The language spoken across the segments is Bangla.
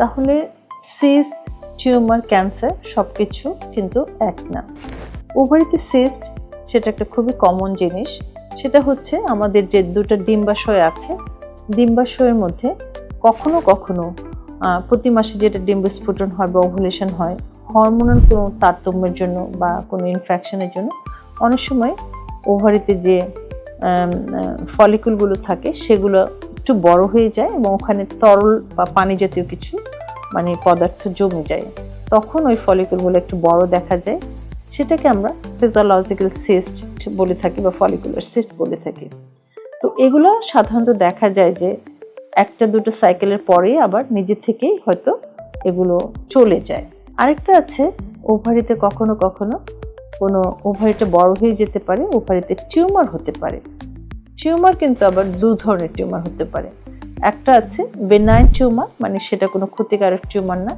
তাহলে সিস্ট, টিউমার, ক্যান্সার সব কিছু কিন্তু এক না। ওভারিতে সিস্ট সেটা একটা খুবই কমন জিনিস। সেটা হচ্ছে আমাদের যে দুটো ডিম্বাশয় আছে, ডিম্বাশয়ের মধ্যে কখনো কখনো প্রতি মাসে যেটা ডিম্বস্ফুটন হয় বা ওভুলেশন হয়, হরমোনাল কোনো তারতম্যের জন্য বা কোনো ইনফেকশনের জন্য অনেক সময় ওভারিতে যে ফলিকুলগুলো থাকে সেগুলো একটু বড় হয়ে যায় এবং ওখানে তরল বা পানি জাতীয় কিছু মানে পদার্থ জমে যায়। তখন ওই ফলিকুলগুলো একটু বড় দেখা যায়। সেটাকে আমরা ফিজিওলজিক্যাল সিস্ট বলে থাকি বা ফলিকুলার সিস্ট বলে থাকি। তো এগুলো সাধারণত দেখা যায় যে একটা দুটো সাইকেলের পরেই আবার নিজে থেকেই হয়তো এগুলো চলে যায়। আরেকটা আছে ওভারিতে কখনো কখনো কোনো ওভারিটা বড় হয়ে যেতে পারে ওভারিতে টিউমার হতে পারে। টিউমার কিন্তু আবার দু ধরনের টিউমার হতে পারে। একটা আছে বেনাইন টিউমার মানে সেটা কোনো ক্ষতিকারক টিউমার না।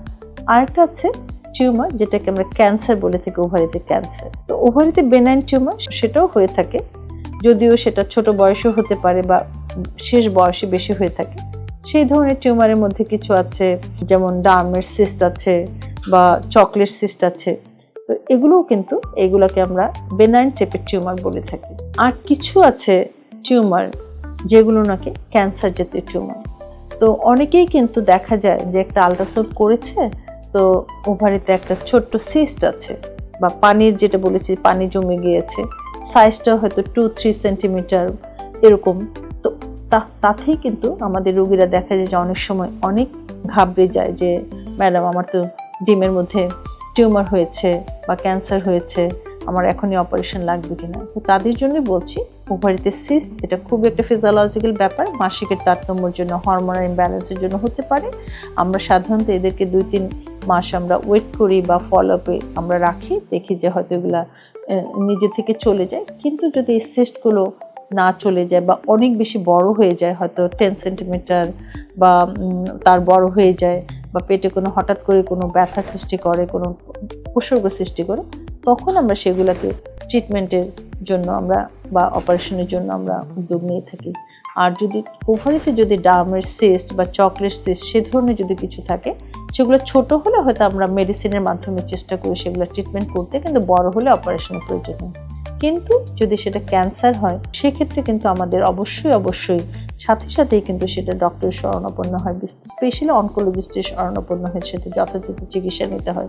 আরেকটা আছে টিউমার যেটাকে আমরা ক্যান্সার বলে থাকি ওভারিতে ক্যান্সার। তো ওভারিতে বেনাইন টিউমার সেটাও হয়ে থাকে, যদিও সেটা ছোট বয়সেও হতে পারে বা শেষ বয়সে বেশি হয়ে থাকে। সেই ধরনের টিউমারের মধ্যে কিছু আছে, যেমন ডার্মের সিস্ট আছে বা চকলেট সিস্ট আছে। তো এগুলোও কিন্তু এগুলোকে আমরা বেনাইন টাইপের টিউমার বলে থাকি। আর কিছু আছে টিউমার যেগুলো নাকি ক্যান্সার জাতীয় টিউমার তো অনেকেই কিন্তু দেখা যায় যে একটা আল্ট্রাসাউন্ড করেছে, তো ওভারিতে একটা ছোট্ট সিস্ট আছে, বা পানির যেটা বলেছি, পানি জমে গিয়েছে। সাইজটা হয়তো টু থ্রি সেন্টিমিটার এরকম। তো তাতেই কিন্তু আমাদের রোগীরা দেখা যায় যে অনেক সময় অনেক ঘাবড়ে যায় যে, ম্যাডাম, আমার তো ডিমের মধ্যে টিউমার হয়েছে বা ক্যান্সার হয়েছে। আমার এখনই অপারেশন লাগবে কিনা। তো তাদের জন্য বলছি ওভারিতে সিস্ট এটা খুব একটা ফিজিওলজিক্যাল ব্যাপার, মাসিকের তারতম্যের জন্য হরমোনাল ইমব্যালেন্সের জন্য হতে পারে। আমরা সাধারণত এদেরকে দুই তিন মাস আমরা ওয়েট করি বা ফলো আপে আমরা রাখি, দেখি যে হয়তো এগুলা নিজে থেকে চলে যায়। কিন্তু যদি এই সিস্টগুলো না চলে যায় বা অনেক বেশি বড় হয়ে যায়, হয়তো টেন সেন্টিমিটার বা তার বড় হয়ে যায় বা পেটে কোনো হঠাৎ করে কোনো ব্যথা সৃষ্টি করে, কোনো উপসর্গ সৃষ্টি করে তখন আমরা সেগুলোকে ট্রিটমেন্টের জন্য আমরা বা অপারেশনের জন্য আমরা উদ্যোগ নিয়ে থাকি। আর যদি ওভারিতে যদি ডামের সিস্ট বা চকলেট সিস্ট সে ধরনের যদি কিছু থাকে, সেগুলো ছোট হলে হয়তো আমরা মেডিসিনের মাধ্যমে চেষ্টা করি সেগুলো ট্রিটমেন্ট করতে, কিন্তু বড় হলে অপারেশনের প্রয়োজন হয়। কিন্তু যদি সেটা ক্যান্সার হয়, সেক্ষেত্রে কিন্তু আমাদের অবশ্যই অবশ্যই সাথে সাথেই কিন্তু সেটা ডক্টরের শরণাপন্ন হয়। স্পেশালি অনকোলজিস্টের শরণাপন্ন হয়, সেটা যথাযথ চিকিৎসা নিতে হয়।